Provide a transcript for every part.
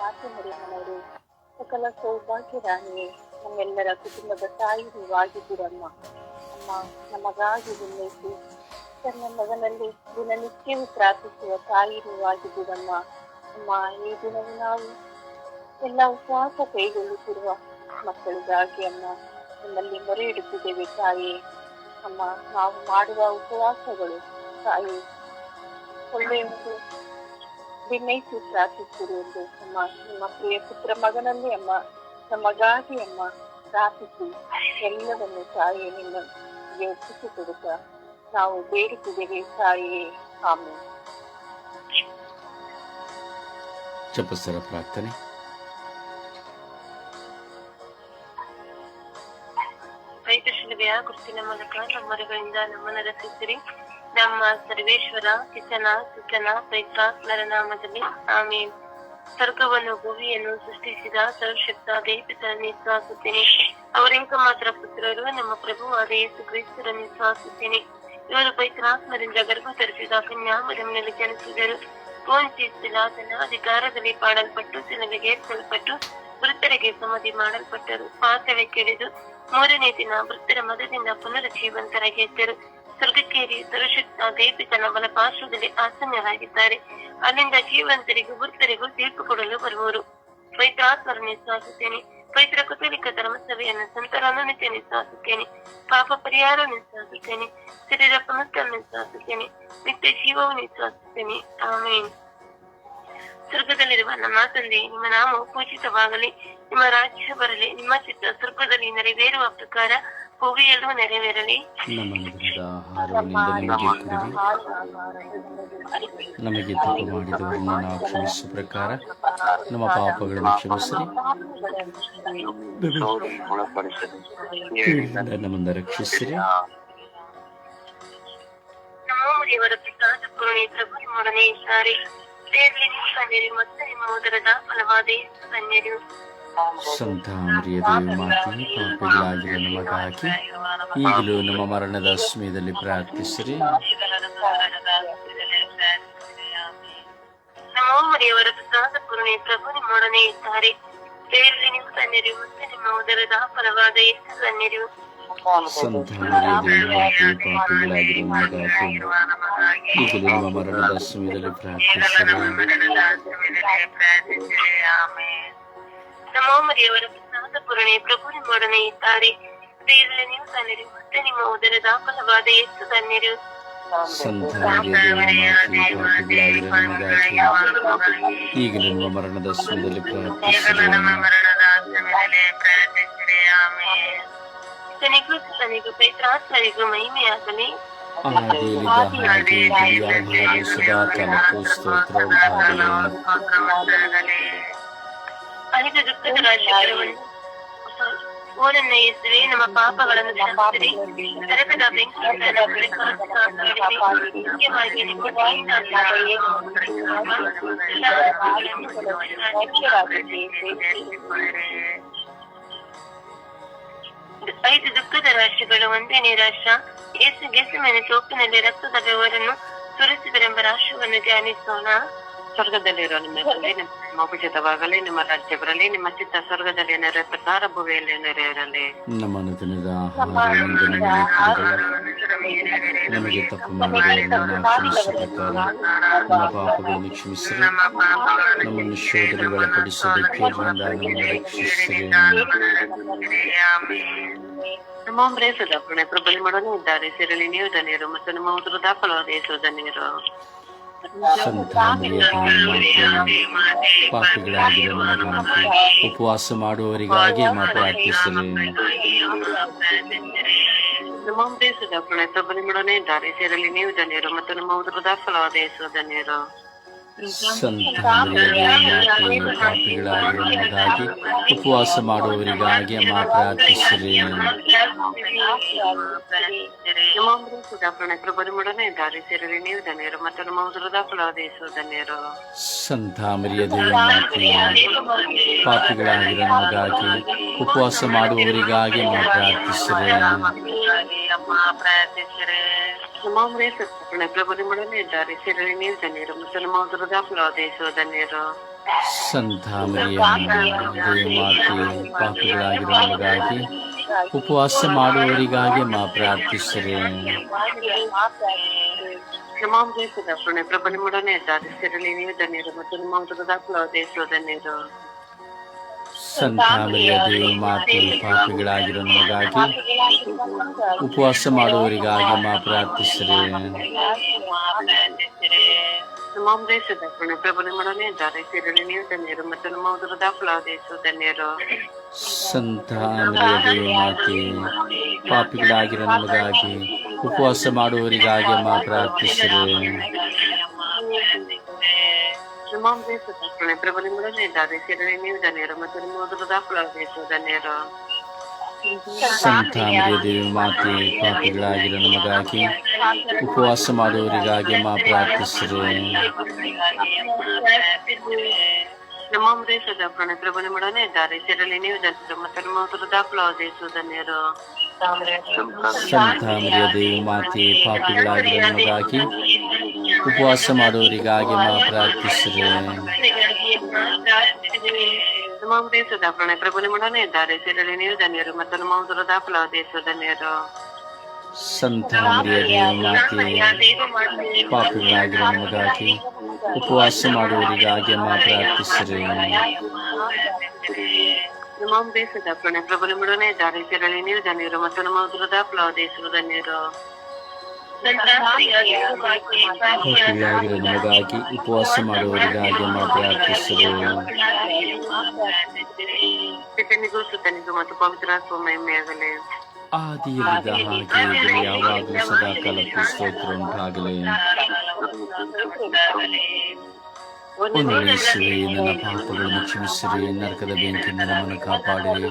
ಮನೆಯವರು. ಸಕಲ ಸೌಭಾಗ್ಯ ರಾಣಿಯೇ ನಮ್ಮೆಲ್ಲರ ಕುಟುಂಬದ ತಾಯಿ ನೀವಾಗಿದ್ದೀರಮ್ಮ. ಅಮ್ಮ, ನಮಗಾಗಿ ಉನ್ನಯಿಸಿ ತನ್ನ ಮಗನಲ್ಲಿ ದಿನನಿತ್ಯವೂ ಪ್ರಾರ್ಥಿಸುವ ತಾಯಿ ನೀವಾಗಿದ್ದೀರಮ್ಮ. ಅಮ್ಮ, ಈ ದಿನವೂ ನಾವು ಎಲ್ಲ ಉಪವಾಸ ಕೈಗೊಳ್ಳುತ್ತಿರುವ ಮಕ್ಕಳಿಗಾಗಿ ಅಮ್ಮ, ನಮ್ಮಲ್ಲಿ ಮೊರೆ ಇಡುತ್ತಿದ್ದೇವೆ ತಾಯಿ. ಅಮ್ಮ, ನಾವು ಮಾಡುವ ಉಪವಾಸಗಳು ತಾಯಿ. ಒಳ್ಳೆಯ ಒಂದು ವಿನಯಿಸಿ ಪ್ರಾರ್ಥಿಸಿರು ಎಂದು ಅಮ್ಮ ನಿಮ್ಮ ಪ್ರಿಯ ಪುತ್ರ ಮಗನಲ್ಲಿ ಅಮ್ಮ ನಮಗಾಗಿ ಅಮ್ಮ ಪ್ರಾರ್ಥಿಸಿ ಎಲ್ಲವನ್ನು ತಾಯಿ ನಿಮಗೆ ಒಪ್ಪಿಸಿಕೊಡುತ್ತ ನಾವು ಬೇಡುತ್ತಿದ್ದೇವೆ ತಾಯಿಯೇ ಆಮೆ ಜಪಸ್ತರ ಪ್ರಾರ್ಥನೆ ರೈತ ಶಿಲುಬೆಯ ಗುರುತಿನ ಮೂಲಕ ನಮ್ಮರಗಳಿಂದ ನಮ್ಮನ್ನು ರಕ್ಷಿಸಿರಿ ನಮ್ಮ ಸರ್ವೇಶ್ವರ, ಕಿಚನ ಸುಚನ ಪೈತ್ರಾತ್ಮರ ನಾಮದಲ್ಲಿ ಆಮೇಲೆ ಸ್ವರ್ಗವನ್ನು, ಭೂಮಿಯನ್ನು ಸೃಷ್ಟಿಸಿದ ಸರ್ವಶಕ್ತ ದೇವತರನ್ನು ಸ್ವಾಸುತ್ತೇನೆ ಅವರೇಕ ಮಾತ್ರ ಪುತ್ರರು ನಮ್ಮ ಪ್ರಭುವಾದ ಯೇಸು ಕ್ರಿಸ್ತರನ್ನು ಸ್ವಾಸುತ್ತೇನೆ ಇವರು ಪೈತ್ರಾತ್ಮರಿಂದ ಗರ್ಭ ಧರಿಸಿದ ಕನ್ಯಾಮರಮ್ನಲ್ಲಿ ಜನಿಸಿದರು. ತನ್ನ ಅಧಿಕಾರದಲ್ಲಿ ಪಾಡಲ್ಪಟ್ಟು ಸಿಲುಬೆಗೆ ಏರ್ಸಲ್ಪಟ್ಟು ವೃತ್ತರಿಗೆ ಸಮಾಧಿ ಮಾಡಲ್ಪಟ್ಟರು. ಪಾತ್ರವೇ ಕೆಡೆದು ಮೂರನೇ ದಿನ ವೃತ್ತರ ಮದದಿಂದ ಪುನರುಜ್ಜೀವಂತರಾಗಿ ಎದ್ದರು. ಸ್ವರ್ಗಕ್ಕೇರಿ ಸರ್ವಶಕ್ತ ದೇವಿಕನ ಬಲಪಾರ್ಶ್ವದಲ್ಲಿ ಆಸನ್ನರಾಗಿದ್ದಾರೆ. ಅಲ್ಲಿಂದ ಜೀವಂತರಿಗೂ ಮೃತರಿಗೂ ತೀರ್ಪು ಕೊಡಲು ಬರುವರು. ಪವಿತ್ರಾತ್ಮರನ್ನು ವಿಶ್ವಾಸುತ್ತೇನೆ ಪವಿತ್ರ ಕಥೋಲಿಕ ಧರ್ಮಸಭೆಯನ್ನು ಸಂತರನ್ನು ನಿತ್ಯ ವಿಶ್ವಾಸುತ್ತೇನೆ ಪಾಪ ಪರಿಹಾರ ವಿಶ್ವಾಸುತ್ತೇನೆ ಶರೀರ ಪುನಃವನ್ನು ವಿಶ್ವಾಸುತ್ತೇನೆ ನಿತ್ಯ ಜೀವವು ವಿಶ್ವಾಸುತ್ತೇನೆ ಆಮೇನ್. ಸ್ವರ್ಗದಲ್ಲಿರುವ ನಮ್ಮ ತಂದೆ, ನಿಮ್ಮ ನಾಮವು ಪೂಜಿತವಾಗಲಿ. ನಿಮ್ಮ ರಾಜ್ಯ ಬರಲಿ. ನಿಮ್ಮ ಚಿತ್ರ ಸ್ವರ್ಗದಲ್ಲಿ ನೆರವೇರುವ ಪ್ರಕಾರ ನಗರದ ಆಹಾರವನ್ನಿಂದ ನಮಗೆ ತಪ್ಪು ಮಾಡಿದವರನ್ನು ನಾವು ಕ್ಷಮಿಸುವ ಪ್ರಕಾರ ನಮ್ಮ ಪಾಪಗಳನ್ನು ಕ್ಷಮಿಸಿರಿ ನಮ್ಮನ್ನು ರಕ್ಷಿಸಿರಿ ದೇವರ ಪಿತಾದ ಪ್ರಭು ನಿಮ್ಮೊಡನೆ ಇದ್ದಾರೆ ದೇವರಿಗೆ ಮತ್ತು ನಿಮ್ಮ ಉದರದ ಫಲವಾದ ಯೇಸು ಕನ್ಯರು ಸಂತ ಮರಿಯ ದೇವ ಮಾತೆ ಪಾಪಿಗಳಾಗಿರೋ ನಮಗಾಗಿ ಈಗಲೂ ನಮ್ಮ ಮರಣದ ಸಮಯದಲ್ಲಿ ಪ್ರಾರ್ಥಿಸಿರಿ. ನಮ್ಮ ಮುರಿಯವರ ಪ್ರಸಾದ ಕರುಣೆ ಪ್ರಭು ನಿಮ್ಮೊಡನೆ ಇದ್ದಾರೆ. ನಿಮ್ಮ ಮತ್ತು ನಿಮ್ಮ ಉದರದ ಫಲವಾದ ಈಗಲೂ ನಮ್ಮ ಮರಣದ ಸಮಯದಲ್ಲಿ ಪ್ರಾರ್ಥಿಸಿರಿ. ನಮ್ಮ ಮುರಿಯವರ ಪ್ರಸಾದ ಕರುಣೆ ಪ್ರಭು ನಿಮ್ಮೊಡನೆ ಇದ್ದಾರೆ. ಸ್ತ್ರೀಯಲ್ಲಿ ನೀವು ಕನ್ಯರು ಮತ್ತೆ ನಿಮ್ಮ ಉದರದ ಫಲವಾದ ಎಷ್ಟು ಈಗಲೂ ನಮ್ಮ ಮರಣದ ಸಮಯದಲ್ಲಿ ಪ್ರಾರ್ಥಿಸಿರಿ ತನಿಗೂ ತನಿಗೂ ಪೈತ್ರಾತ್ಮರಿಗೂ ಮಹಿಮೆಯಾಗಲಿ ಸ್ತೋತ್ರವಾಗಲಿ ದುಃಖದ ರಾಜ್ಯಗಳನ್ನು ಓರನ್ನ ಯೇಸುವೆ ನಮ್ಮ ಪಾಪಗಳನ್ನು ಕ್ಷಮಿಸಿರಿ. ಮುಖ್ಯವಾಗಿ ಐದು ದುಃಖದ ರಾಶಿಗಳು ಒಂದನೇ ರಾಷ್ಟ್ರ ಯೇಸು ಗೆಸುವಿನ ತೋಪಿನಲ್ಲಿ ರಕ್ತದ ಬೆವರನ್ನು ಸುರಿಸಿದರೆಂಬ ರಾಷ್ಟ್ರವನ್ನು ಧ್ಯಾನಿಸೋಣ ಸ್ವರ್ಗದಲ್ಲಿರೋ ನಿಮ್ಮ ತಂದೆ ನಿಮ್ಮ ನಾಮ ಪೂಜಿತವಾಗಲಿ ನಿಮ್ಮ ರಾಜ್ಯ ಬರಲಿ ನಿಮ್ಮ ಚಿತ್ತ ಸ್ವರ್ಗದಲ್ಲಿ ನೆರೆ ಪ್ರಕಾರ ಭೂಮಿಯಲ್ಲಿ ನೆರೆಯಿರಲಿ ನಮ್ಮ ಅನುದಿನದ ಆಹಾರವನ್ನು ನಮಗೆ ಕೊಡಿರಿ. ನಮಗೆ ತಪ್ಪು ಮಾಡಿದವರನ್ನು ನಾವು ಕ್ಷಮಿಸುವ ನಮ್ಮ ಪಾಪಗಳನ್ನು ಕ್ಷಮಿಸಿರಿ ನಮ್ಮನ್ನು ಶೋಧನೆಗೆ ಒಳಪಡಿಸೋದಕ್ಕೆ ನಮ್ಮನ್ನು ರಕ್ಷಿಸಿರಿ ನಮ್ಮ ಪ್ರೇಸದ ಪುಣ್ಯ ಪ್ರಬಲಿ ಮಾಡಲು ಇದ್ದಾರೆ ಸಿರಲಿ ನೀವು ಧನ್ಯರು ಮತ್ತು ನಮ್ಮ ಉದುರದ ಫಲವಾದ ಯೇಸು ಧನ್ಯರು ಸಂತಾನೀಯ ಪಾಪಿಗಳಾಗಿರುವ ನಮಗಾಗಿ ಉಪವಾಸ ಮಾಡುವವರಿಗಾಗಿ ನಾವು ಪ್ರಾರ್ಥಿಸಿರಿ ನಮ್ಮ ದೇಶದ ಪುಣ್ಯ ಪ್ರಬಲಿ ಮಾಡಲು ಇದ್ದಾರೆ ಸಿರಲಿ ನೀವು ಧನ್ಯರು ಮತ್ತು ನಮ್ಮ ಉದುರದ ಫಲವಾದ ಧನ್ಯರು. ಪಾಪಿಗಳಾಗಿರುವ ನಮಗಾಗಿ ಉಪವಾಸ ಮಾಡುವವರಿಗಾಗಿ ಅಮ್ಮ ಪ್ರಾರ್ಥಿಸಿರಿ. ನಮ್ಮ ನೀವು ಸಂತಾಮರಿಯ ನಮಗಾಗಿ ಉಪವಾಸ ಮಾಡುವವರಿಗಾಗಿ ಅಮ್ಮ ನಮ್ಮವರೇ ಸತ್ಪುಣ್ಯ ಪ್ರಬಲಿ ಮಾಡಲು ಇದ್ದಾರೆ ಸಿರಲಿ ನೀವು ಧನ್ಯರು ಮತ್ತು ನಮ್ಮ ಉದುರದ ಫಲವಾದ ಯೇಸು ಧನ್ಯರು ಸಂತ ಮರಿಯಮ್ಮ ದೇವಮಾತೆ ಪಾಪಿಗಳಾಗಿರೋ ನಮಗಾಗಿ ಉಪವಾಸ ಮಾಡುವವರಿಗಾಗಿ ಮಾ ಪ್ರಾರ್ಥಿಸಿರಿ ನಮಾಂ ದೇಶದ ಪುಣ್ಯ ಪ್ರಭು ನಿಮ್ಮೊಡನೆ ಇದ್ದಾರೆ ಸ್ಥಿರಲಿ ನೀವು ಧನ್ಯರು ಮತ್ತು ನಿಮ್ಮ ಉದರದ ದೇಶದ ಧನ್ಯರು ಸಂತ ಮರಿಯ ದೇವಮಾತೆ ಪಾಪಿಗಳಾಗಿರೋ ನಮಗಾಗಿ ಉಪವಾಸ ಮಾಡುವವರಿಗಾಗಿ ಮಾ ಪ್ರಾರ್ಥಿಸಿರಿ. ಪ್ರಭು ನಿಮ್ಮೊಡನೆ ಇದ್ದಾರೆ. ನೀವು ಧನ್ಯರು ಮತ್ತು ನಿಮ್ಮ ಉದರದ ಧನ್ಯರು ಸಂತ ದೇವಮಾತೆ ಪಾಪಿಗಳಾಗಿರೋ ನಮಗಾಗಿ ಉಪವಾಸ ಮಾಡುವವರಿಗಾಗಿ ಮಾ ಪ್ರಾರ್ಥಿಸಿರಿ. ದೇಶದ ಪುಣ್ಯ ಪ್ರಭು ನಿಮ್ಮೊಡನೆ ಇದ್ದಾರೆ ಸ್ಥಿರಲಿ ನೀವು ಧನ್ಯರು ಮತ್ತು ನಿಮ್ಮ ಉದರದ ದೇಶದ ಧನ್ಯರು ಸಂತ ಮರಿಯ ದೇವಮಾತೆ ಪಾಪಿಗಳಾಗಿರೋ ನಮಗಾಗಿ ಉಪವಾಸ ಮಾಡುವವರಿಗಾಗಿ ಮಾ ಪ್ರಾರ್ಥಿಸಿರಿ ನಮಾಂ ದೇಶದ ಪುಣ್ಯ ಪ್ರಭು ನಿಮ್ಮೊಡನೆ ಇದ್ದಾರೆ ಸ್ಥಿರಲಿ ನೀವು ಧನ್ಯರು ಮತ್ತು ನಿಮ್ಮ ಉದರದ ದೇಶದ ಧನ್ಯರು ಸಂತ ದೇವಿ ಮಾತೆ ಪಾಪಿಗಳಾಗಿರೋ ಉಪವಾಸ ಮಾಡುವವರಿಗಾಗಿ ಮಾ ಪ್ರಾರ್ಥಿಸಿದೆ ನಮಾಂ ದೇಶದ ಪ್ರಣಯ ಪ್ರಭು ನಿಮ್ಮೊಡನೆ ಇದ್ದಾರೆ ಸೇರಲಿ ನೀವು ಧನ್ಯರು ಮತ್ತು ನಮ್ಮ ಮರಿಯ ದೇವಮಾತೆ ಪಾಪಿಗಳಾಗಿರೋ ಉಪವಾಸ ಮಾಡುವವರಿಗಾಗಿ ಮಾ ಪ್ರಾರ್ಥಿಸಿರಿ. ನಮಾಂ ದೇಶದ ಪ್ರಣಯ ಪ್ರಭು ನಿಮ್ಮೊಡನೆ ಇದ್ದಾರೆ ಸೇರಲಿ ನೀವು ಧನ್ಯರು ಮತ್ತು ನಮ್ಮ ಉದರದ ಫಲ ದೇಶ ಧನ್ಯರು ಪಾಪಿಗಳಾಗಿರೋ ನಮಗಾಗಿ ಉಪವಾಸ ಮಾಡುವವರಿಗಾಗಿ ಮಾ ಪ್ರಾರ್ಥಿಸಿರಿ ಪಿತನಿಗೂ ಸುತನಿಗೂ ಮತ್ತು ಪವಿತ್ರಾತ್ಮ ಮಹಿಮೆಯಾಗಲಿ ಆದಿಯಲ್ಲಿದ್ದ ಹಾಗೆ ಈಗಲೂ ಯಾವಾಗಲೂ ಸದಾ ಕಾಲಕ್ಕೂ ಸ್ತೋತ್ರ ಉಂಟಾಗಲಿ ಒಂದೆನಿಸುವೆ ನನ್ನ ಪಾಪಗಳನ್ನು ಕ್ಷಮಿಸಿರಿ ನರಕದ ಬೆಂಕಿಯಿಂದ ನಮ್ಮನ್ನು ಕಾಪಾಡಿರಿ.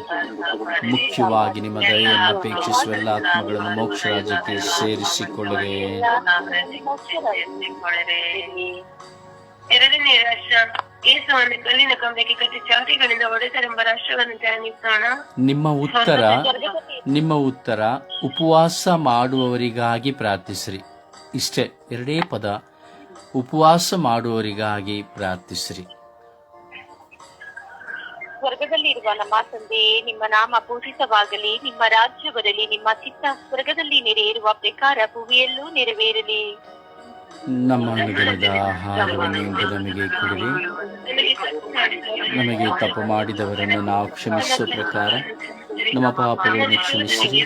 ಮುಖ್ಯವಾಗಿ ನಿಮ್ಮ ದಯೆಯನ್ನು ಅಪೇಕ್ಷಿಸುವ ಎಲ್ಲ ಆತ್ಮಗಳನ್ನು ಮೋಕ್ಷ ರಾಜ್ಯಕ್ಕೆ ಸೇರಿಸಿಕೊಳ್ಳಿರಿ. ಎರಡನೇ ರಾಷ್ಟ್ರ ಯೇಸುವನ್ನು ಕಲ್ಲಿನ ಕಂಬಕ್ಕೆ ಕಟ್ಟಿ ಚಾಟಿಗಳಿಂದ ಒಡೆತರೆಂಬ ರಾಷ್ಟ್ರವನ್ನು ಧ್ಯಾನಿಸೋಣ ನಿಮ್ಮ ಉತ್ತರ ನಿಮ್ಮ ಉತ್ತರ ಉಪವಾಸ ಮಾಡುವವರಿಗಾಗಿ ಪ್ರಾರ್ಥಿಸಿರಿ. ಇಷ್ಟೇ ಎರಡೇ ಪದ. ಉಪವಾಸ ಮಾಡುವವರಿಗಾಗಿ ಪ್ರಾರ್ಥಿಸಿರಿ. ಸ್ವರ್ಗದಲ್ಲಿ ಇರುವ ನಮ್ಮ ತಂದೆಯೇ ನಿಮ್ಮ ನಾಮ ಪೂಜಿತವಾಗಲಿ ನಿಮ್ಮ ರಾಜ್ಯ ಬರಲಿ ನಿಮ್ಮ ಚಿತ್ತ ಸ್ವರ್ಗದಲ್ಲಿ ನೆರೆಯಿರುವ ಪ್ರಕಾರ ಭೂಮಿಯಲ್ಲೂ ನೆರವೇರಲಿ. ನಮ್ಮ ಅನುದಿನದ ಆಹಾರವನ್ನು ಇಂದು ನಮಗೆ ಕೊಡಿರಿ. ನಮಗೆ ತಪ್ಪು ಮಾಡಿದವರನ್ನು ನಾವು ಕ್ಷಮಿಸುವ ಪ್ರಕಾರ ನಮ್ಮ ಪಾಪಗಳನ್ನು ಕ್ಷಮಿಸಿರಿ.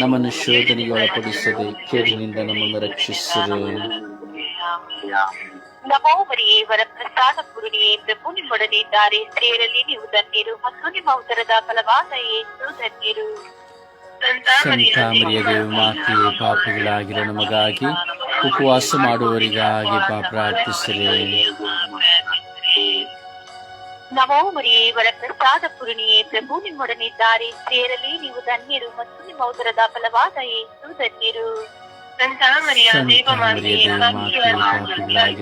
ನಮ್ಮನ್ನು ಶೋಧನೆಗೆ ಒಳಪಡಿಸದೆ ಕೇಡಿನಿಂದ ನಮ್ಮನ್ನು ರಕ್ಷಿಸಿರಿ. ನಮೋ ಮರಿಯೇ ವರಪ್ರಸಾದ ಪೂರ್ಣಿಯೇ ಪ್ರಭು ನಿಮ್ಮೊಡನಿದ್ದಾರೆ ಸೇರಲಿ ನೀವು ಧನ್ಯರು ಮತ್ತು ನಿಮ್ಮ ಉದರದ ಫಲವಾದ ಯೇಸು ಧನ್ಯರು. ಸಂತ ಮರಿಯ ದೇವ ಮಾತೆಯೇ ಪಾಪಿಗಳಾಗಿರೋ ನಮಗಾಗಿ ಉಪವಾಸ ಮಾಡುವವರಿಗಾಗಿ ಪಾಪ ಪ್ರಾರ್ಥಿಸಿರಿ. ನಮೋ ಮರಿಯೇ ವರಪ್ರಸಾದ ಪೂರ್ಣಿಯೇ ಪ್ರಭು ನಿಮ್ಮೊಡನಿದ್ದಾರೆ ಸೇರಲಿ ನೀವು ಧನ್ಯರು ಮತ್ತು ನಿಮ್ಮ ಉದರದ ಫಲವಾದ ಯೇಸು ಧನ್ಯರು. ದೇವ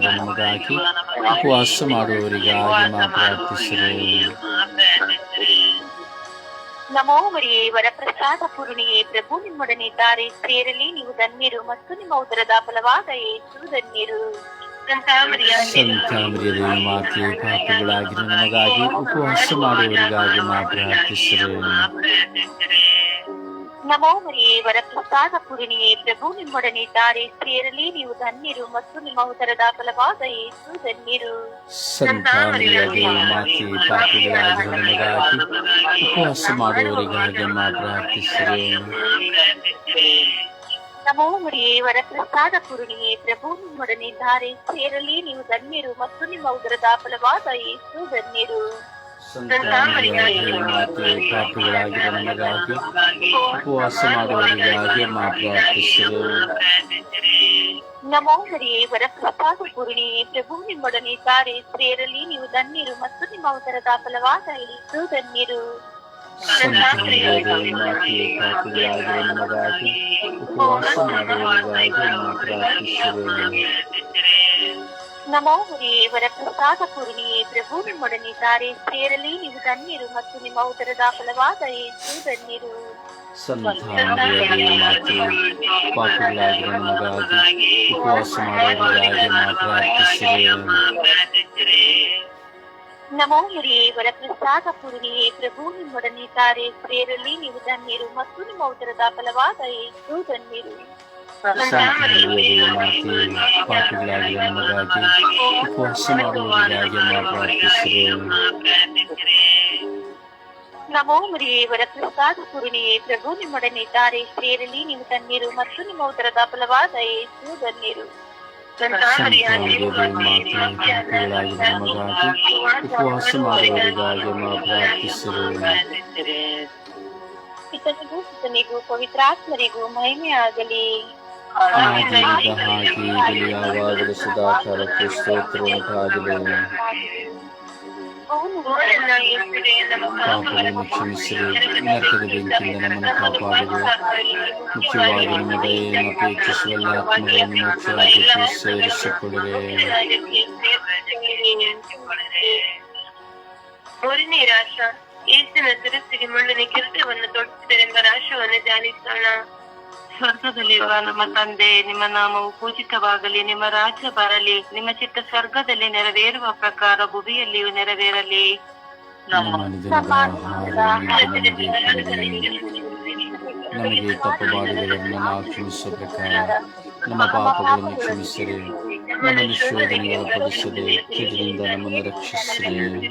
ನಮಗಾಗಿ ಉಪವಾಸ ಮಾಡುವವರಿಗಾಗಿ ಮಾ ಪ್ರಾರ್ಥಿಸಿರಿ ನಮೋ ಮರಿಯೇ ವರಪ್ರಸಾದ ಪೂರ್ಣಿಯೇ ಪ್ರಭು ನಿಮ್ಮೊಡನೆ ಇದ್ದಾರೆ ಸೇರಲಿ ನೀವು ಧನ್ಯರು ಮತ್ತು ನಿಮ್ಮ ಉದರದ ಫಲವಾದ ಯೇಸು ಧನ್ಯರು ಸಂತ ಮರಿಯ ಸಂತ ಮರಿಯ ದೇವ ಮಾತೆಯೇ ಪಾಪಿಗಳಾಗಿರೋ ನಮಗಾಗಿ ಉಪವಾಸ ಮಾಡುವವರಿಗಾಗಿ ಮಾ ಪ್ರಾರ್ಥಿಸಿರಿ ನಮೋ ಮರಿಯೇ ವರಪ್ರಸಾದ ಪೂರ್ಣಿಯೇ ಪ್ರಭು ನಿಮ್ಮೊಡನೆ ಇದ್ದಾರೆ ಸ್ತ್ರೀಯರಲ್ಲಿ ನೀವು ಧನ್ಯರು ಮತ್ತು ನಿಮ್ಮ ಉದರದ ಫಲವಾದ ಯೇಸು ಧನ್ಯರು. ಉಪವಾಸ ಮಾಡುವವರಿಗಾಗಿ ಪ್ರಾರ್ಥಿಸಿರಿ ನಮೋ ಮರಿಯೇ ವರಪ್ರಸಾದ ಪೂರ್ಣಿಯೇ ಪ್ರಭು ನಿಮ್ಮೊಡನೆ ಇದ್ದಾರೆ ಸ್ತ್ರೀಯರಲ್ಲಿ ನೀವು ಧನ್ಯರು ಮತ್ತು ನಿಮ್ಮ ಉದರದ ಫಲವಾದ ಯೇಸು ಧನ್ಯರು. ದೇವ ಮಾತೆಯೇ ಪಾಪಿಗಳಾಗಿರೋ ನಮಗಾಗಿ ಉಪವಾಸ ಮಾಡುವವರಿಗಾಗಿ ಮಾ ಪ್ರಾರ್ಥಿಸಿರಿ ನಮೋ ಮರಿಯೇ ವರಪ್ರಸಾದ ಪೂರ್ಣಿಯೇ ಪ್ರಭು ನಿಮ್ಮೊಡನೆ ಇದ್ದಾರೆ ಸ್ತ್ರೀಯರಲ್ಲಿ ನೀವು ಧನ್ಯರು ಮತ್ತು ನಿಮ್ಮ ಉದರದ ಫಲವಾದ ಯೇಸು ಧನ್ಯರು. ನಮಗಾಗಿ ಉಪವಾಸ ಮಾಡುವವರಿಗಾಗಿ ನಮೋ ಇವರ ಪ್ರಸಾದ ಪೂರ್ಣಿಯೇ ಪ್ರಭು ನಿಮ್ಮೊಡನೆ ಸೇರಲಿ ನೀವು ಧನ್ಯರು ಮತ್ತು ನಿಮ್ಮ ಉದರದ ಫಲವಾದ ಏಸು ಪಾಪಿಗಳಾಗಿರೋ ನಮಗಾಗಿ ಉಪವಾಸ ಮಾಡುವವರಿಗಾಗಿ ಮಾ ಪ್ರಾರ್ಥಿಸಿರಿ ನಮೋ ವರಪ್ರಸಾದ ಪೂರ್ಣಿಯೇ ಪ್ರಭು ನಿಮ್ಮೊಡನಿದ್ದಾರೆ ಸೇರಲಿ ನೀವು ಧನ್ಯರು ಮತ್ತು ನಿಮ್ಮ ಉದರದ ಫಲವಾದ ಏಸು ಧನ್ಯರು ಸಂತಾನವಿಲ್ಲದೆ ಮಾತೆ ಪಾಪಿಗಳಾಗಿ ನಮಗಾಗಿ ಉಪವಾಸ ಮಾಡುವವರಿಗಾಗಿ ನಾವು ಪ್ರಾರ್ಥಿಸಿರಿ ನಮೋ ಮರಿಯೇ ವರಪ್ರಸಾದ ಪೂರ್ಣಿಯೇ ಪ್ರಭು ನಿಮ್ಮೊಡನಿದ್ದಾರೆ ಸ್ತ್ರೀಯರಲ್ಲಿ ನೀವು ತಣ್ಣೀರು ಮತ್ತು ನಿಮ್ಮ ಉದರದ ಫಲವಾದ ಏಸು ಉಪವಾಸ ಮಾಡುವವರಿಗಾಗಿ ನಾವು ಪ್ರಾರ್ಥಿಸಿರಿ ಪಿತನಿಗೂ ಸುತನಿಗೂ ಪವಿತ್ರಾತ್ಮರಿಗೂ ಮಹಿಮೆ ಆಗಲಿ ಆದಿಯಿಂದ ಹಾಗೆ ಈಗಲೂ ಯಾವಾಗಲೂ ಸದಾಕಾಲಕ್ಕೂ ಸ್ತೋತ್ರ ಉಂಟಾಗಲಿ ಪಾಪಗಳನ್ನು ಕ್ಷಮಿಸಿರಿ ನರಕದ ಬೆಂಕಿಯಿಂದ ನಮ್ಮನ್ನು ಕಾಪಾಡಿರಿ ಮುಖ್ಯವಾಗಿ ನಿಮ್ಮ ದಯೆಯನ್ನು ಅಪೇಕ್ಷಿಸುವಲ್ಲ ಆತ್ಮಗಳನ್ನು ಮೋಕ್ಷ ರಾಜ್ಯಕ್ಕೆ ಸೇರಿಸಿಕೊಡಿರಿ ಮೂರನೇ ರಾಶ ಯೇಸುವಿನ ಶಿರಸ್ಸಿಗೆ ಮುಳ್ಳಿನ ಕಿರೀಟವನ್ನು ತೊಡಿಸಿದರೆಂಬ ರಾಶವನ್ನು ಧ್ಯಾನಿಸೋಣ ಸ್ವರ್ಗದಲ್ಲಿರುವ ನಮ್ಮ ತಂದೆ, ನಿಮ್ಮ ನಾಮವು ಪೂಜಿತವಾಗಲಿ, ನಿಮ್ಮ ರಾಜ್ಯ ಬರಲಿ, ನಿಮ್ಮ ಚಿತ್ತ ಸ್ವರ್ಗದಲ್ಲಿ ನೆರವೇರುವ ಪ್ರಕಾರ ಭುವಿಯಲ್ಲಿಯೂ ನೆರವೇರಲಿ. ನಮಗೆ ತಪ್ಪು ಮಾಡಿದವರನ್ನು ನಾವು ಕ್ಷಮಿಸುವ ಪ್ರಕಾರ ನಮ್ಮ ಪಾಪಗಳನ್ನು ಕ್ಷಮಿಸಿರಿ, ನಮ್ಮನ್ನು ಶೋಧನೆಗೆ ಒಳಪಡಿಸದೆ ಕೆಡದಿಂದ ನಮ್ಮನ್ನು ರಕ್ಷಿಸಿರಿ.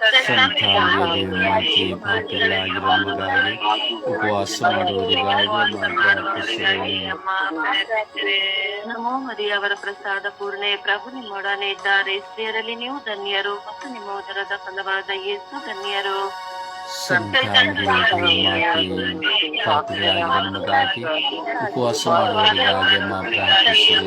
ಸಂತಾನವಿಲ್ಲದೆ ಮಾತೆ ಪಾಪಿಗಳಾಗಿರುವ ಉಪವಾಸ ನಮೋ ಪ್ರಸಾದ ಪೂರ್ಣೆ ಪ್ರಭು ನಿಮ್ಮೊಡನೆ ಇದ್ದಾರೆ ಸ್ತ್ರೀಯರಲ್ಲಿ ನೀವು ಧನ್ಯರು ಮತ್ತು ನಿಮ್ಮ ಉದರದ ಫಲವಾದ ಯೇಸು ಧನ್ಯರು ಉಪವಾಸ ಮಾತ್ರ ಪ್ರಾರ್ಥಿಸಿರಿ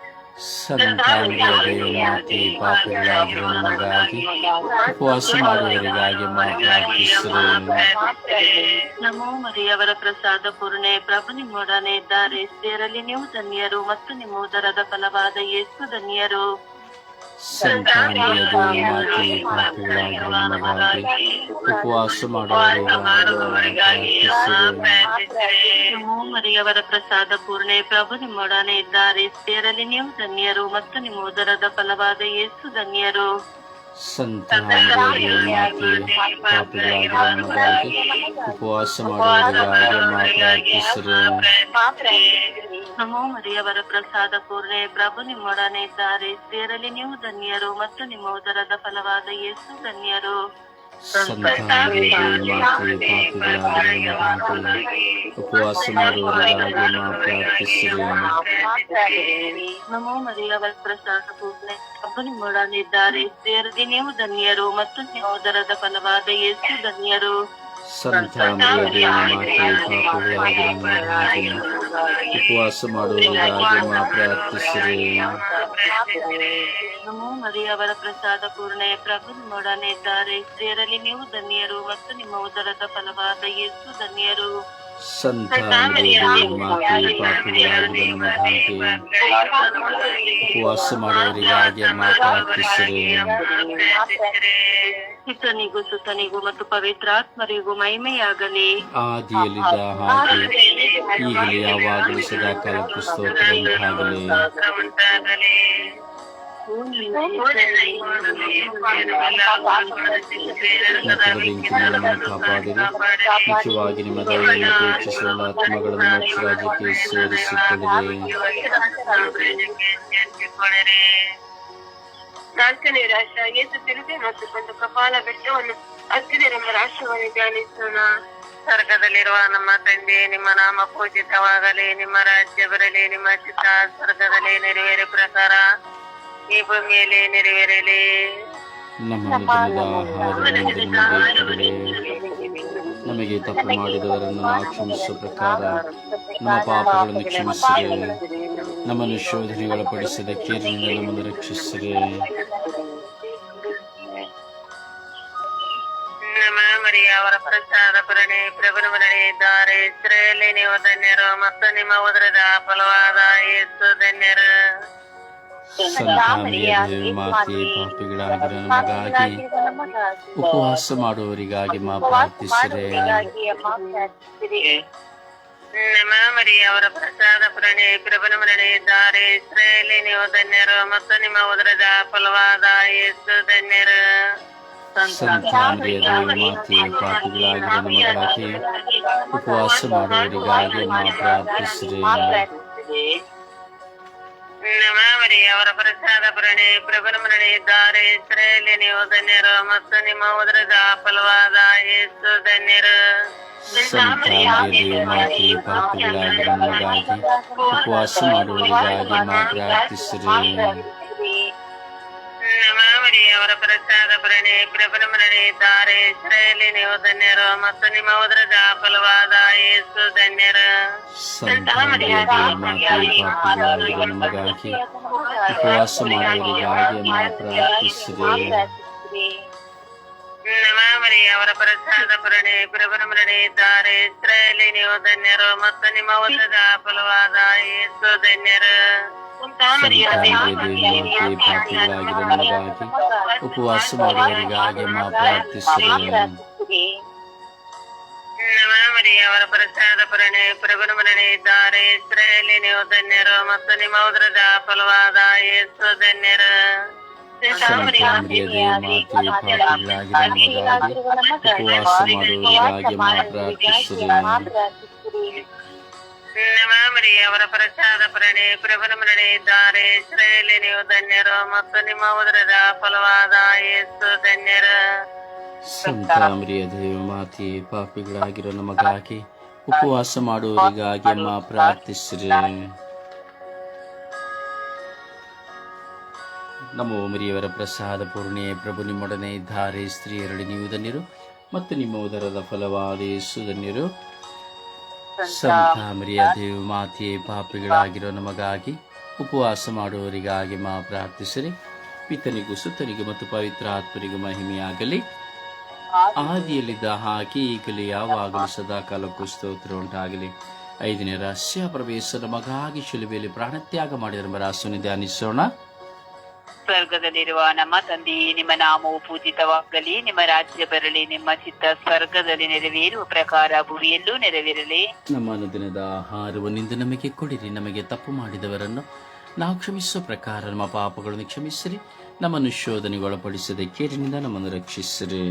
ಸಂತಾನವಿಲ್ಲದೆ ಮಾತೆ ಪಾಪಿಗಳಾಗಿರುವ ನಮಗಾಗಿ ಉಪವಾಸ ಮಾಡುವವರಿಗಾಗಿ ನಮೋ ಮರಿಯವರ ಪ್ರಸಾದ ಪೂರ್ಣೆ. ಪ್ರಭು ನಿಮ್ಮೊಡನೆ ಇದ್ದಾರೆ. ಸೇರಲಿ ನೀವು ಧನ್ಯರು ಮತ್ತು ನಿಮ್ಮ ಉದರದ ಫಲವಾದ ಯೇಸು ಧನ್ಯರು. ಸಂತಾನವಿಲ್ಲದೆ ಮಾತೆ ಪಾಪಿಗಳಾಗಿರುವ ನಮಗಾಗಿ ಉಪವಾಸ ಮಾಡುವವರಿಗಾಗಿ ಮರಿಯವರ ಪ್ರಸಾದ ಪೂರ್ಣೆ ಪ್ರಭು ನಿಮ್ಮೊಡನೆ ಇದ್ದಾರೆ. ಸೇರಲಿ ನೀವು ಧನ್ಯರು ಮತ್ತು ನಿಮ್ಮ ಉದರದ ಫಲವಾದ ಯೇಸು ಧನ್ಯರು. ಪಾಪಿಗಳಾಗಿರುವ ನಮಗಾಗಿ ಉಪವಾಸ ನಾವು ಪ್ರಾರ್ಥಿಸಿರಿ ನಮೋ ಮರಿಯವರ ಪ್ರಸಾದ ಪೂರ್ಣೆ ಪ್ರಭು ನಿಮ್ಮೊಡನೆ ಇದ್ದಾರೆ ಸೇರಲಿ ನೀವು ಧನ್ಯರು ಮತ್ತು ನಿಮ್ಮ ಉದರದ ಫಲವಾದ ಯೇಸು ಧನ್ಯರು ಮಾತೆ ಪಾಪಿಗಳಾಗಿರುವ ನಮಗಾಗಿ ಉಪವಾಸ ಮಾಡುವವರಿಗಾಗಿ ನಾವು ಪ್ರಾರ್ಥಿಸಿರಿ ನಮೋ ಮರಿಯವರ ಪ್ರಸಾದ ನಿಮ್ಮೊಡನೆ ಇದ್ದಾರೆ ಸ್ತ್ರೀಯರಲ್ಲಿ ನೀವು ಧನ್ಯರು ಮತ್ತು ಸಹೋದರದ ಫಲವಾದ ಯೇಸು ಧನ್ಯರು. ಉಪವಾಸ ಮಾಡುವವರಿಗಾಗಿ ನಾವು ಪ್ರಾರ್ಥಿಸಿರಿ ನಮೋ ಮರಿಯವರ ಪ್ರಸಾದ ಪೂರ್ಣೆ ಪ್ರಭು ನಿಮ್ಮೊಡನೆ ಇದ್ದಾರೆ ಸ್ತ್ರೀಯರಲ್ಲಿ ನೀವು ಧನ್ಯರು ಮತ್ತು ನಿಮ್ಮ ಉದರದ ಫಲವಾದ ಯೇಸು ಧನ್ಯರು. ಮಾತೆ ನಮಗಾಗಿ ಉಪವಾಸ ಮಾಡುವವರಿಗಾಗಿ ಪಿತನಿಗೂ ಸುತನಿಗೂ ಮತ್ತು ಪವಿತ್ರಾತ್ಮರಿಗೂ ಮಹಿಮೆಯಾಗಲಿ. ಆದಿಯಲ್ಲಿದ್ದ ಹಾಗೆ ಈಗಲೇ ಯಾವಾಗಲೂ ಸದಾಕಾಲಕ್ಕೂ ಸ್ತೋತ್ರ ಉಂಟಾಗಲಿ ಕಾಪಾಡಿರಿ ಮುಖ್ಯವಾಗಿ ನಿಮ್ಮ ದಯೆಯನ್ನು ಅಪೇಕ್ಷಿಸುವ ಆತ್ಮಗಳನ್ನು ಮೋಕ್ಷ ರಾಜ್ಯಕ್ಕೆ ಸೇರಿಸಿಕೊಳ್ಳಿರಿ ನಾಲ್ಕನೇ ರಾಶ ಯೇಸು ತಿರುಗಿ ಮತ್ತು ಒಂದು ಕಪಾಲ ಬೆಟ್ಟವನ್ನು ಹತ್ತಿದರೆಂಬ ರಾಷ್ಟ್ರವನ್ನು ಧ್ಯಾನಿಸೋಣ. ಸ್ವರ್ಗದಲ್ಲಿರುವ ನಮ್ಮ ತಂದೆ ನಿಮ್ಮ ನಾಮ ಪೂಜಿತವಾಗಲಿ. ನಿಮ್ಮ ರಾಜ್ಯ ಬರಲಿ ನಿಮ್ಮ ಚಿತ್ತ ಸ್ವರ್ಗದಲ್ಲಿ ನೆರವೇರಿ ಪ್ರಕಾರ ಈ ಭೂಮಿಯಲ್ಲಿ ನೆರವೇರಲಿ ನಮ್ಮ ನಮಗೆ. ತಪ್ಪು ಮಾಡಿದವರನ್ನು ಕ್ಷಮಿಸುವ ಪ್ರಕಾರ ನಮ್ಮ ಪಾಪಗಳನ್ನು ಕ್ಷಮಿಸಿರಿ. ನಮ್ಮನ್ನು ಶೋಧನೆಗೊಳಪಡಿಸಿದ ಕೇರಿನಿಂದ ನಮ್ಮನ್ನು ರಕ್ಷಿಸಿರಿ. ಅವರ ಪ್ರಸಾದ ಪುರಣೆ ಪ್ರಭುನ ನಡೆಯಿದ್ದಾರೆ ಇಸ್ರೇಲಿ ನೀವು ಧನ್ಯರು ಮತ್ತು ನಿಮ್ಮ ಉದರದ ಫಲವಾದ ಯೇಸು ಧನ್ಯರು. ಸಂತ ಮರಿಯದೇ ಮಾತೆ ಪಾಪಿಗಳಾಗಿರೋ ನಮಗಾಗಿ ಉಪವಾಸ ಮಾಡುವವರಿಗಾಗಿ ಮಾ ಪ್ರಾರ್ಥಿಸಿದೆ ನಮ ಮರಿಯ ಅವರ ಪ್ರಸಾದ ಪುರಣೆ ಪ್ರಬಲ ಮರಣೆ ದಾರೆ ಇಸ್ರೇಲಿ ನೀವು ಧನ್ಯರು ಮತ್ತು ನಿಮ್ಮ ಉದರದ ಫಲವಾದ ಯೇಸು ಧನ್ಯರು. ಸಂತ ಮರಿಯದೇ ಮಾತೆ ಪಾಪಿಗಳಾಗಿರೋ ನಮಗಾಗಿ ಉಪವಾಸ ಮಾಡುವವರಿಗಾಗಿ ಮಾ ಪ್ರಾರ್ಥಿಸಿರೆ. ನಮ್ಮ ಮರಿಯ ಅವರ ಪ್ರಸಾದ ಪುರಣೆ ಪ್ರಭುನ ಮರಣೆ ಇದ್ದಾರೆ. ಇಸ್ರೇಲಿ ನೀವು ಧನ್ಯರು, ಮತ್ತು ನಿಮ್ಮ ಉದರದ ಫಲವಾದ ಯೇಸು ಧನ್ಯರು. ಸಂತ ಮರಿಯದೇ ಮಾತೆ ಪಾಪಿಗಳಾಗಿರೋ ನಮಗಾಗಿ ಉಪವಾಸ ಮಾಡುವವರಿಗಾಗಿ ಮಾ ಪ್ರಾರ್ಥಿಸಿರೆ ನಮ್ಮ ಮರಿಯ ಅವರ ಪ್ರಸಾದ ಪುರಣೆ ಪ್ರಭುನ ಮರಣೆ ಇದ್ದಾರೆ ಇಸ್ರೇಲಿ ನೀವು ಧನ್ಯರು ಮತ್ತು ನಿಮ್ಮ ಉದರದ ಫಲವಾದ ಯೇಸು ಧನ್ಯರು ಸಂತ ಮರಿಯದೇ ಮಾತೆ ಪಾಪಿಗಳಾಗಿರೋ ನಮಗಾಗಿ ಉಪವಾಸ ಮಾಡುವವರಿಗಾಗಿ ಮಾ ಪ್ರಾರ್ಥಿಸಿರೆ ನಮ್ಮ ಮರಿಯ ಅವರ ಪ್ರಸಾದ ಪುರಣೆ ಪ್ರಭುನ ಮರಣೆ ಇದ್ದಾರೆ ಇಸ್ರೇಲಿ ನೀವು ಧನ್ಯರು ಮತ್ತು ನಿಮ್ಮ ಉದರದ ಫಲವಾದ ಯೇಸು ಧನ್ಯರು ಸಂತ ಮರಿಯದೇ ಮಾತೆ ಪಾಪಿಗಳಾಗಿರೋ ನಮಗಾಗಿ ಉಪವಾಸ ಮಾಡುವವರಿಗಾಗಿ ಮಾ ಪ್ರಾರ್ಥಿಸಿರೆ ನಮ್ಮ ಮರಿಯ ಅವರ ಪ್ರಸಾದ ಪುರಣೆ ಪ್ರಭುನ ಮರಣೆ ಇದ್ದಾರೆ ಇಸ್ರೇಲಿ ನೀವು ಧನ್ಯರು ಮತ್ತು ನಿಮ್ಮ ಉದರದ ಫಲವಾದ ಯೇಸು ಧನ್ಯರು ಸಂತ ಮರಿಯದೇ ಮಾತೆ ಪಾಪಿಗಳಾಗಿರೋ ನಮಗಾಗಿ ಉಪವಾಸ ಮಾಡುವವರಿಗಾಗಿ ಮಾ ಪ್ರಾರ್ಥಿಸಿರೆ ನಮ್ಮ ಮರಿ ಅವರ ಪ್ರಸಾದ ಪ್ರಣಿ ಪ್ರಭುನ ಮರಣೆ ಇದ್ದಾರೆ. ಇಸ್ರೇಲಿ ನೀವು ಧನ್ಯರು ಮತ್ತು ನಿಮ್ಮ ಉದರದ ಫಲವಾದ ಯೇಸು ಧನ್ಯರ. ಸಂತ ಮರಿಯದೇ ಮಾತೆ, ಪಾಪಿಗಳಾಗಿರೋ ನಮಗಾಗಿ ಉಪವಾಸ ಮಾಡುವವರಿಗಾಗಿ ಮಾ ಪ್ರಾರ್ಥಿಸ್ರಿ. ನಮೋ ಮರಿಯವರ ಪ್ರಸಾದ ಪೂರ್ಣೆ, ಪ್ರಭು ನಿಮ್ಮೊಡನೆ ಇದ್ದಾರೆ. ಸ್ತ್ರೀಯರಡಿ ನೀವು ಧನ್ಯರು ಮತ್ತು ನಿಮ್ಮ ಉದರದ ಫಲವಾದ ಯೇಸು ಧನ್ಯರು. ಸಂತ ಮರಿಯ ದೇವ ಮಾತೆ ಪಾಪಿಗಳಾಗಿರೋ ನಮಗಾಗಿ ಉಪವಾಸ ಮಾಡುವವರಿಗಾಗಿ ಮಾ ಪ್ರಾರ್ಥಿಸಿರಿ. ಪಿತನಿಗೂ ಸುತ್ತನಿಗೂ ಮತ್ತು ಪವಿತ್ರ ಆತ್ಮರಿಗೂ ಮಹಿಮೆಯಾಗಲಿ. ಆದಿಯಲ್ಲಿದ್ದ ಹಾಕಿ ಈಗಲೇ ಯಾವಾಗಲೂ ಸದಾ ಕಾಲಕ್ಕೂ ಸ್ತೋತ್ರ ಉಂಟಾಗಲಿ. ಐದನೇ ರಹಸ್ಯ ಪ್ರವೇಶ ನಮಗಾಗಿ ಶಿಲುಬೆಯಲ್ಲಿ ಪ್ರಾಣತ್ಯಾಗ ಮಾಡಿದ ರಾಸನ್ನು ಧ್ಯಾನಿಸೋಣ. ಸ್ವರ್ಗದಲ್ಲಿರುವ ನಮ್ಮ ತಂದೆಯೇ ನಿಮ್ಮ ನಾಮವು ಪೂಜಿತವಾಗಲಿ ನಿಮ್ಮ ರಾಜ್ಯ ಬರಲಿ ನಿಮ್ಮ ಚಿತ್ತ ಸ್ವರ್ಗದಲ್ಲಿ ನೆರವೇರುವ ಪ್ರಕಾರ ಭೂಮಿಯಲ್ಲೂ ನೆರವೇರಲಿ. ನಮ್ಮ ದಿನದ ಆಹಾರವನ್ನಿಂದ ನಮಗೆ ಕೊಡಿರಿ ನಮಗೆ ತಪ್ಪು ಮಾಡಿದವರನ್ನು ನಾವು ಕ್ಷಮಿಸುವ ಪ್ರಕಾರ ನಮ್ಮ ಪಾಪಗಳನ್ನು ಕ್ಷಮಿಸಿರಿ ನಮ್ಮನ್ನು ಶೋಧನೆಗೊಳಪಡಿಸದೆ ಕೇರಿನಿಂದ ನಮ್ಮನ್ನು ರಕ್ಷಿಸಿರಿ.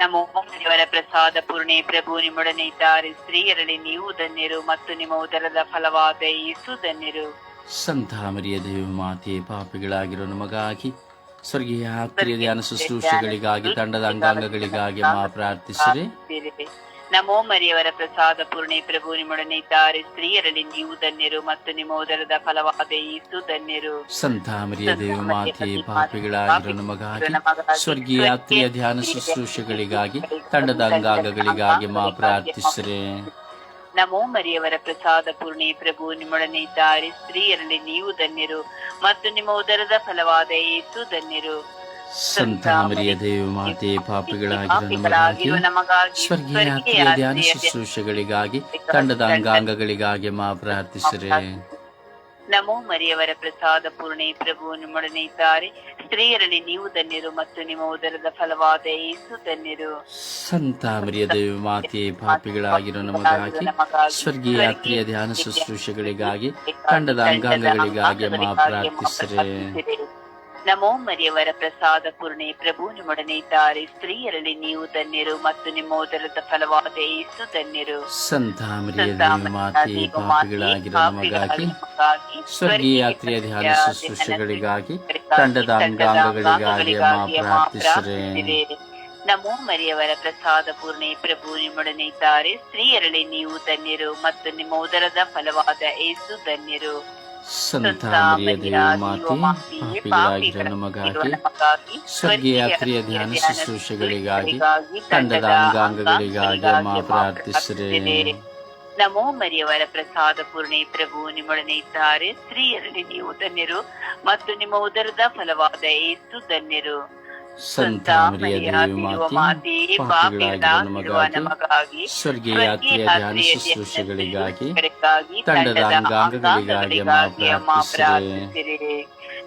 ನಮ್ಮ ದೇವರ ಪ್ರಸಾದ ಪೂರ್ಣಿ ಪ್ರಭು ನಿಮ್ಮೊಡನೆ ಇದ್ದಾರೆ ಸ್ತ್ರೀಯರಲ್ಲಿ ನೀವು ಧನ್ಯರು ಮತ್ತು ನಿಮ್ಮ ಉದರದ ಫಲವಾದ ಯೇಸು ಧನ್ಯರು. ಸಂತ ಮರಿಯ ದೇವ ಮಾತೆ ಪಾಪಿಗಳಾಗಿರೋ ನಮಗಾಗಿ ಸ್ವರ್ಗೀಯ ಆತ್ಮೀಯ ಧ್ಯಾನ ಶುಶ್ರೂಷೆಗಳಿಗಾಗಿ ತಂಡದ ಅಂಗಾಂಗಗಳಿಗಾಗಿ ಮಾ ಪ್ರಾರ್ಥಿಸಿರಿ. ನಮೋ ಮರಿಯವರ ಪ್ರಸಾದ ಪೂರ್ಣೆ ಪ್ರಭು ನಿಮ್ಮೊಡನೆ ಇದ್ದಾರೆ ಸ್ತ್ರೀಯರಲ್ಲಿ ನೀವು ಧನ್ಯರು ಮತ್ತು ನಿಮ್ಮ ಉದರದ ಫಲವಾದ ಈಸು ಧನ್ಯರು. ಸಂತ ಮರಿಯ ದೇವ ಮಾತೆ ಪಾಪಿಗಳಾಗಿರೋ ನಮಗಾಗಿ ಸ್ವರ್ಗೀಯ ಆತ್ಮೀಯ ಧ್ಯಾನ ಶುಶ್ರೂಷೆಗಳಿಗಾಗಿ ತಂಡದ ಅಂಗಾಂಗಗಳಿಗಾಗಿ ಮಾ ಪ್ರಾರ್ಥಿಸಿರಿ. ನಮೋ ಮರಿಯವರ ಪ್ರಸಾದ ಪೂರ್ಣಿ ಪ್ರಭು ನಿಮ್ಮೊಡನೆ ಇದ್ದಾರೆ ಸ್ತ್ರೀಯರಲ್ಲಿ ನೀವು ಧನ್ಯರು ಮತ್ತು ನಿಮ್ಮ ಉದರದ ಫಲವಾದ ಏಸು ಧನ್ಯರು. ಸಂತ ಮರಿಯ ದೇವ ಮಾತೆ ಪಾಪಿಗಳಾಗಿರುವ ನಮಗಾಗಿ ಸ್ವರ್ಗೀಯ ಧ್ಯಾನ ಶುಶ್ರೂಷೆಗಳಿಗಾಗಿ ತಂಡದ ಅಂಗಾಂಗಗಳಿಗಾಗಿ ಮಾ ಪ್ರಾರ್ಥಿಸಿರಿ. ನಮೋ ಮರಿಯವರ ಪ್ರಸಾದ ಪೂರ್ಣೆ ಪ್ರಭು ನಿಮ್ಮೊಡನೆ ಇದ್ದಾರೆ ಸ್ತ್ರೀಯರಲ್ಲಿ ನೀವು ಧನ್ಯರು ಮತ್ತು ನಿಮ್ಮ ಉದರದ ಫಲವಾದ ಏಸು ಧನ್ಯರು. ಸಂತ ಮರಿಯ ದೇವಿ ಮಾತೆ ಪಾಪಿಗಳಾಗಿರೋ ನಮಗಾಗಿ, ಸ್ವರ್ಗೀಯ ಆತ್ಮೀಯ ಧ್ಯಾನ ಶುಶ್ರೂಷೆಗಳಿಗಾಗಿ, ತಂಡದ ಅಂಗಾಂಗಗಳಿಗಾಗಿ ಮಾ ಪ್ರಾರ್ಥಿಸಿರಿ. ನಮೋ ಮರಿಯವರ ಪ್ರಸಾದ ಪೂರ್ಣೆ ಪ್ರಭು ನಿಮ್ಮೊಡನೆ ಇದ್ದಾರೆ. ಸ್ತ್ರೀಯರಲ್ಲಿ ನೀವು ಧನ್ಯರು ಮತ್ತು ನಿಮ್ಮ ಉದರದ ಫಲವಾದ ಏಸು ಧನ್ಯರು. ಸಂತ ಮರಿಯ ದೇವ ಮಾತೆ ಪಾಪಿಗಳಾಗಿರೋ ನಮಗಾಗಿ ಸ್ವರ್ಗೀಯ ಯಾತ್ರೆಯ ಧ್ಯಾನ ಶುಶ್ರೂಷೆಗಳಿಗಾಗಿ ತಂಡದ ಅಂಗಾಂಗಗಳಿಗಾಗಿ ಮಾ ಪ್ರಾರ್ಥಿಸಿರಿ ನಮೋ ಮರಿಯವರ ಪ್ರಸಾದ ಪೂರ್ಣೆ ಪ್ರಭು ನಿಮ್ಮೊಡನೆ ಇದ್ದಾರೆ. ಸ್ತ್ರೀಯರಲ್ಲಿ ನೀವು ಧನ್ಯರು ಮತ್ತು ನಿಮ್ಮ ಉದರದ ಫಲವಾದ ಏಸು ಧನ್ಯರು. ಸಂತ ಮರಿಯ ದೇವ ಮಾತೆ ಪಾಪಿಗಳಾಗಿರೋ ನಮಗಾಗಿ ಸ್ವರ್ಗೀಯ ಯಾತ್ರೆಯ ಧ್ಯಾನ ಶುಶ್ರೂಷೆಗಳಿಗಾಗಿ ತಂಡದ ಅಂಗಾಂಗಗಳಿಗಾಗಿ ಮಾ ಪ್ರಾರ್ಥಿಸಿರೆ ನಮೋ ಮರಿಯವರ ಪ್ರಸಾದ ಪೂರ್ಣೆ ಪ್ರಭು ನಿಮ್ಮೊಡನೆ ಇದ್ದಾರೆ. ಸ್ತ್ರೀಯರಲ್ಲಿ ನೀವು ಧನ್ಯರು ಮತ್ತು ನಿಮ್ಮ ಉದರದ ಫಲವಾದ ಏಸು ಧನ್ಯರು. ಸಂತ ಮರಿಯ ದೇವ ಮಾತೆ ಪಾಪಿಗಳಾಗಿರೋ ನಮಗಾಗಿ ಸ್ವರ್ಗೀಯ ಯಾತ್ರೆಯ ಧ್ಯಾನ ಶುಶ್ರೂಷೆಗಳಿಗಾಗಿ ತಂಡದ ಅಂಗಾಂಗಗಳಿಗಾಗಿ ಪ್ರಾರ್ಥಿಸಿರೆ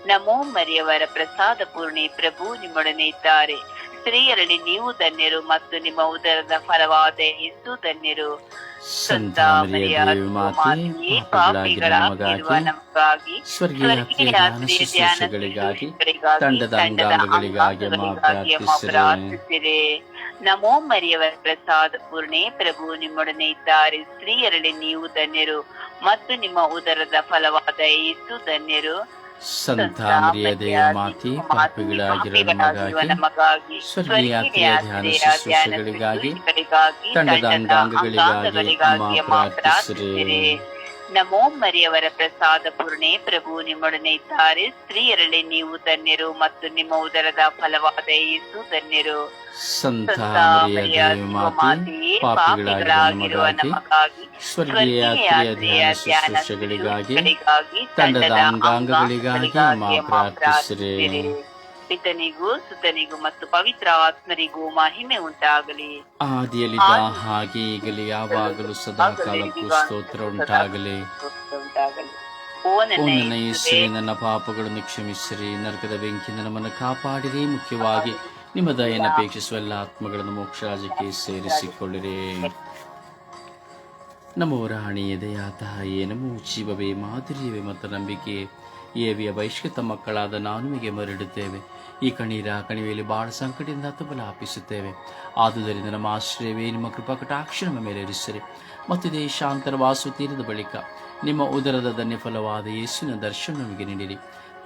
ನಮೋ ಮರಿಯವರ ಪ್ರಸಾದ ಪೂರ್ಣಿ ಪ್ರಭು ನಿಮ್ಮೊಡನೆ ಇದ್ದಾರೆ. ಸ್ತ್ರೀಯರಲ್ಲಿ ನೀವು ಧನ್ಯರು ಮತ್ತು ನಿಮ್ಮ ಉದರದ ಫಲವಾದ ಯೇಸು ಧನ್ಯರು. ಸಂತ ನಮಗಾಗಿ ಸ್ವರ್ಗೀಯ ತಂಡದ ಅಂಗಾಂಗಗಳಿಗಾಗಿ ಪ್ರಾರ್ಥಿಸಿರೆ. ನಮೋ ಮರಿಯವರ ಪ್ರಸಾದ ಪೂರ್ಣೆ ಪ್ರಭು ನಿಮ್ಮೊಡನೆ ಇದ್ದಾರೆ. ಸ್ತ್ರೀಯರಲ್ಲಿ ನೀವು ಧನ್ಯರು ಮತ್ತು ನಿಮ್ಮ ಉದರದ ಫಲವಾದ ಏಸು ಧನ್ಯರು. ಸಂತ ಮರಿಯ ದೇವ ಮಾತೆ ಪಾಪಿಗಳಾಗಿರೋ ನಮಗಾಗಿ ಸ್ವರ್ಗೀಯ ಯಾತ್ರೆಯ ಧ್ಯಾನ ಶುಶ್ರೂಷೆಗಳಿಗಾಗಿ ತಂಡದ ಅಂಗಾಂಗಗಳಿಗಾಗಿ ಅಮ್ಮ ಪ್ರಾರ್ಥಿಸಿರೆ ನಮೋ ಮರಿಯವರ ಪ್ರಸಾದ ಪೂರ್ಣೆ ಪ್ರಭು ನಿಮ್ಮೊಡನೆ ಇದ್ದಾರೆ. ಸ್ತ್ರೀಯರಲ್ಲಿ ನೀವು ಧನ್ಯರು ಮತ್ತು ನಿಮ್ಮ ಉದರದ ಫಲವಾದ ಯೇಸು ಧನ್ಯರು. ಸಂತ ಮರಿಯ ದೇವ ಮಾತೆ ಪಾಪಿಗಳಾಗಿರೋ ನಮಗಾಗಿ ಸ್ವರ್ಗೀಯ ಧ್ಯಾನ ತಂಡದ ಅಂಗಾಂಗಗಳಿಗಾಗಿ ಅಮ್ಮ ಪ್ರಾರ್ಥಿಸಿರೆ. ಪಿತನಿಗೂ ಸುತನಿಗೂ ಮತ್ತು ಪವಿತ್ರ ಆತ್ಮರಿಗೂ ಮಹಿಮೆ ಉಂಟಾಗಲಿ. ಆದಿಯಲ್ಲಿದ್ದ ಹಾಗೆ ಈಗಲೇ ಯಾವಾಗಲೂ ಸದಾ ಕಾಲಕ್ಕೂ ಸ್ತೋತ್ರ ಉಂಟಾಗಲಿ. ಓ ನನ್ನ ನನ್ನ ಯೇಸುವೇ, ಯೇಸುವೆ ನನ್ನ ಪಾಪಗಳನ್ನು ಕ್ಷಮಿಸಿರಿ. ನರಕದ ಬೆಂಕಿಯಿಂದ ನಮ್ಮನ್ನು ಕಾಪಾಡಿರಿ. ಮುಖ್ಯವಾಗಿ ನಿಮ್ಮ ದಯನ ಅಪೇಕ್ಷಿಸುವ ಎಲ್ಲ ಆತ್ಮಗಳನ್ನು ಮೋಕ್ಷರಾಜಕ್ಕೆ ಸೇರಿಸಿಕೊಳ್ಳಿರಿ. ನಮೋ ರಾಣಿಯ ಎದೆಯಾತ ತಾಯಿಯೇ ನಮೋ ಜೀವವೇ ಮಾಧುರ್ಯವೇ ಮತ್ತು ನಂಬಿಕೆ ಏವಿಯ ಬಹಿಷ್ಕೃತ ಮಕ್ಕಳಾದ ನಾನು ನಿಮಗೆ ಮರಡುತ್ತೇವೆ ಈ ಕಣ್ಣೀರ ಕಣಿವೆಯಲ್ಲಿ ಬಹಳ ಸಂಕಟದಿಂದ ತುಬಲಾಪಿಸುತ್ತೇವೆ. ಆದುದರಿಂದ ನಮ್ಮ ಆಶ್ರಯವೇ ನಿಮ್ಮ ಕೃಪಾ ಕಟಾಕ್ಷ ನಮ್ಮ ಮೇಲೆ ಇರಿಸಿರಿ. ಮತ್ತು ದೇಶಾಂತರ ವಾಸು ತೀರದ ಬಳಿಕ ನಿಮ್ಮ ಉದರದ ಧನ್ಯ ಫಲವಾದ ಯೇಸುವಿನ ದರ್ಶನ ನಮಗೆ ನೀಡಿರಿ.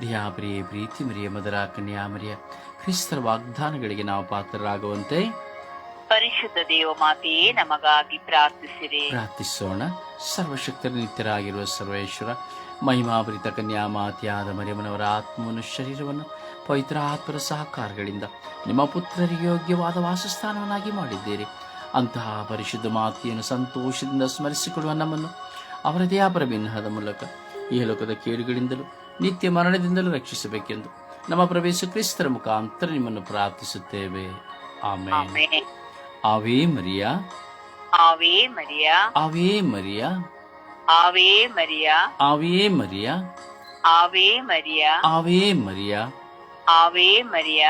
ದಿಯಾಬ್ರಿಯೇ ಪ್ರೀತಿ ಮರಿಯ ಮದರ ಕನ್ಯಾಮರಿಯ ಕ್ರಿಸ್ತರ ವಾಗ್ದಾನಗಳಿಗೆ ನಾವು ಪಾತ್ರರಾಗುವಂತೆ ಪರಿಶುದ್ಧ ದೇವ ಮಾತೆಯೇ ನಮಗಾಗಿ ಪ್ರಾರ್ಥಿಸಿರಿ. ಪ್ರಾರ್ಥಿಸೋಣ. ಸರ್ವಶಕ್ತರ ನಿತ್ಯರಾಗಿರುವ ಸರ್ವೇಶ್ವರ ಮಹಿಮಾಭರಿತ ಕನ್ಯಾಮಾತೆಯಾದ ಮರಿಯಮ್ಮನವರ ಆತ್ಮವನ್ನು ಶರೀರವನ್ನು ಪವಿತ್ರ ಆತ್ಮರ ಸಹಕಾರಗಳಿಂದ ನಿಮ್ಮ ಪುತ್ರರಿಗೆ ಯೋಗ್ಯವಾದ ವಾಸಸ್ಥಾನವನ್ನಾಗಿ ಮಾಡಿದ್ದೀರಿ. ಅಂತಹ ಪರಿಶುದ್ಧ ಮಾತೆಯನ್ನು ಸಂತೋಷದಿಂದ ಸ್ಮರಿಸಿಕೊಳ್ಳುವ ನಮ್ಮನ್ನು ಅವರ ದೇಹಾಪರ ಬಿನ್ನಹದ ಮೂಲಕ ಈ ಲೋಕದ ಕೇಡುಗಳಿಂದಲೂ ನಿತ್ಯ ಮರಣದಿಂದಲೂ ರಕ್ಷಿಸಬೇಕೆಂದು ನಮ್ಮ ಪ್ರವೇಶ ಕ್ರಿಸ್ತರ ಮುಖಾಂತರ ನಿಮ್ಮನ್ನು ಪ್ರಾರ್ಥಿಸುತ್ತೇವೆ. ಆಮೇಲೆ ಅವೇ ಮರಿಯಾ. ಆವೇ ಮರಿಯ. ಆವೇ ಮರಿಯಾ. ಆವೇ ಮರಿಯ. ಆವೇ ಮರಿಯಾ. ಆವೇ ಮರಿಯ. ಆವೇ ಮರಿಯಾ. ಆವೇ ಮರಿಯ